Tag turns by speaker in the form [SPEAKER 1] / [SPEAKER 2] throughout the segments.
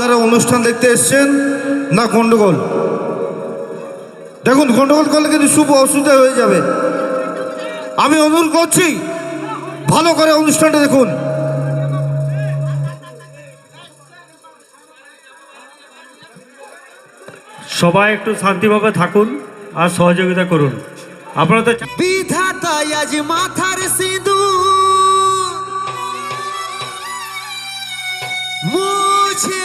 [SPEAKER 1] আপনারা অনুষ্ঠান দেখতে এসছেন? না গন্ডগোল। দেখুন গন্ডগোল করলে কিন্তু শুভ অসুবিধা হয়ে যাবে। আমি অনুরোধ করছি ভালো করে অনুষ্ঠানটা দেখুন।
[SPEAKER 2] সবাই একটু শান্তিভাবে থাকুন আর সহযোগিতা করুন। আপনারা তো
[SPEAKER 3] বিধাতা আজ মাথার সিঁদুর। মুছে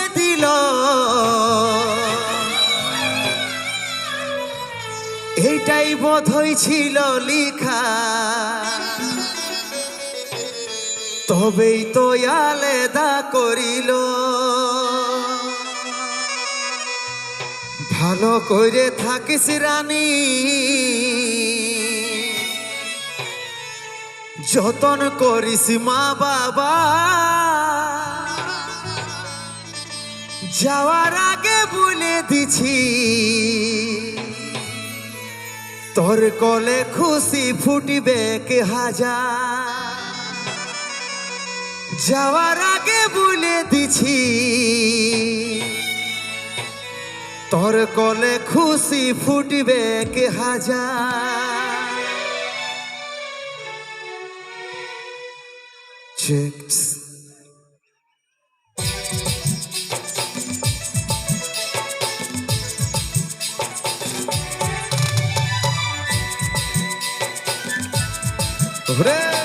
[SPEAKER 3] এটাই বোধই ছিল লিখা। তবেই তো আলেদা করিল। ভালো করে থাকিস রানী। যতন করিস মা বাবা। যাওয়ার আগে বলে দিছি। তোর কলে খুশি ফুটবে কে হাজার যাওয়ার আগে বলে দিছি, তোর কলে খুশি ফুটবে কে হাজার Chicks. Hurra!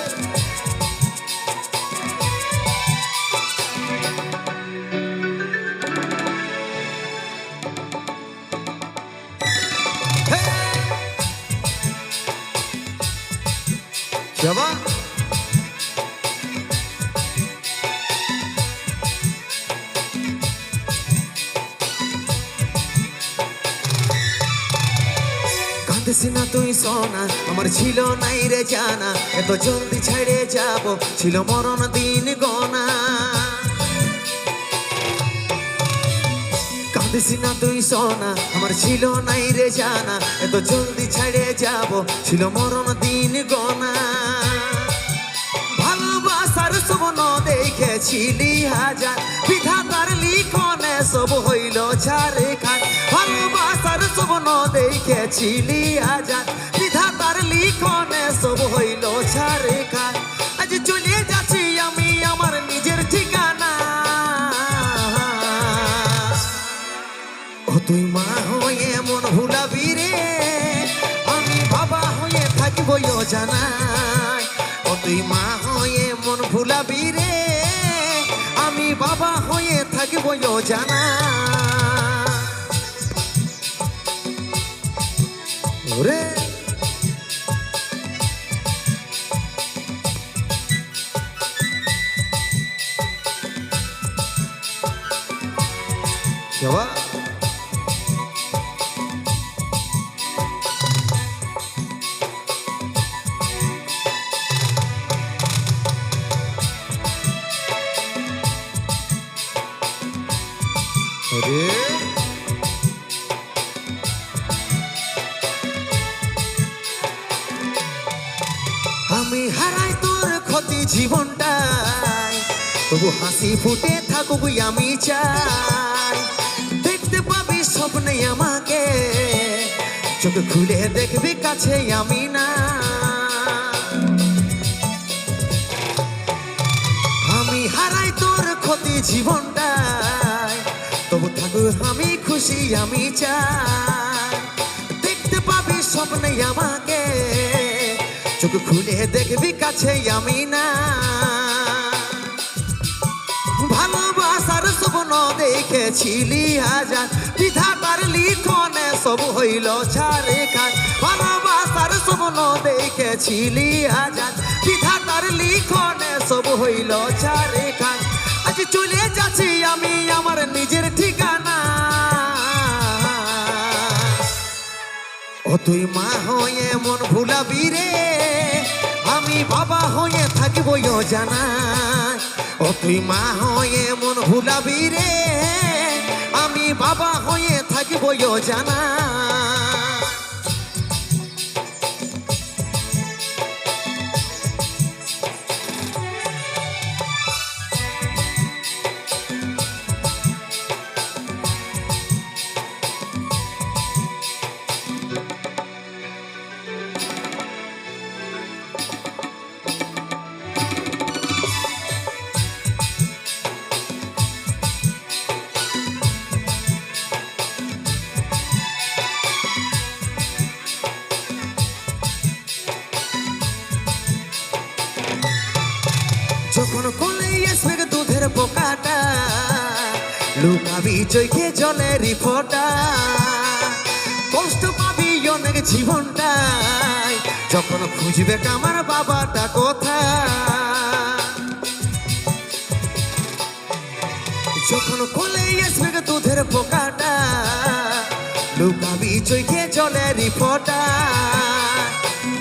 [SPEAKER 3] Siapa? কাঁদিস না তুই সোনা, আমার ছিল নাই রে জানা, এত জলদি ছেড়ে যাব, ছিল মরণ দিন গোনা। কাঁদিস না তুই সোনা, আমার ছিল নাই রে জানা, এত জলদি ছেড়ে যাব, ছিল মরণ দিন গনা। দেখেছিলি হাজার। বিধাতার লিখনে সব হইল ছাড়ে খান ভালোবাসার স্বপ্ন দেখেছিলি হাজার। বিধাতার লিখনে সব হইল ছাড়ে খান আজ চলে যাচ্ছি আমি আমার নিজের ঠিকানা। ও তুই মা হয়ে মন ভুলাবি রে। আমি বাবা হয়ে থাকব জানাই। ও তুই মা হয়ে মন ভুলাবি বাবা হয়ে থাকব জানা ওরে জবা আরে আমি হারাই তোর ক্ষতি জীবনটাই। তবু হাসি ফুটে থাকুক আমি চাই। দেখতে পাবি স্বপ্নে আমাকে। চোখ খুলে দেখবি কাছে আমি না। আমি হারাই তোর ক্ষতি আমি খুশি আমি চাই। দেখতে পাবি স্বপ্নে আমাকে। চোখ খুলে দেখবি কাছে আমি না। ভালোবাসার স্বপ্ন দেখেছিলি হাজার। বিধাতার লিখনে সব হইল ছাড়ে খান ভালোবাসার স্বপ্ন দেখেছিলি হাজার। বিধাতার লিখনে সব হইল ছাড়ে খান আজ চলে যাচ্ছি আমি আমার নিজের ঠিকানা। ও তুই মা হয়ে মন ভুলাবি রে। আমি বাবা হয়ে থাকব জানা ও তুই মা হয়ে মন ভুলাবি রে। আমি বাবা হয়ে থাকব জানা লুকাবি চোখে জলের ফোটা। কষ্ট পাবি অনেক জীবনটাই, যখন খুঁজবে আমার বাবাটা কোথায়। যখন কোলে আসবে দুধের পোকাটা লুকাবি চোখে জলের ফোটা।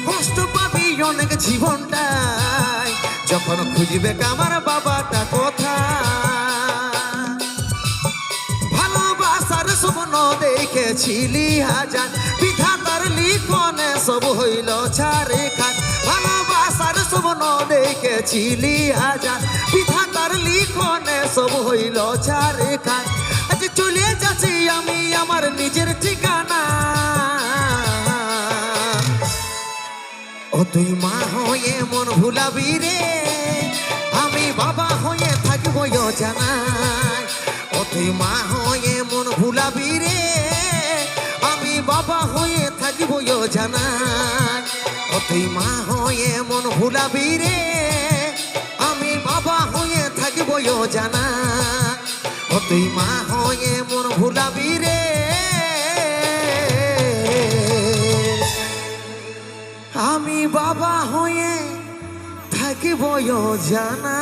[SPEAKER 3] কষ্ট পাবি অনেক জীবনটাই, যখন খুঁজবে আমার বাবাটা দেখেছিলি হাজার, বিধাতার লিখনে সব হইল ছাড়ে খান। ভালোবাসার স্বপ্ন দেখেছিলি হাজার, বিধাতার লিখনে সব হইল ছাড়ে খান। আজ চলে যাচ্ছি আমি আমার নিজের ঠিকানা। ও তুই মা হয়ে মন ভুলাবি রে, আমি বাবা হয়ে থাকব জানাই ও তুই মা হয়ে মন ভুলাবি রে বাবা হয়ে থাকব তুই মা হয়ে মন ভুলাবি রে। আমি বাবা হয়ে থাকব জানাই ও তুই মা হয়ে মন ভুলাবি রে। আমি বাবা হয়ে থাকিব জানা।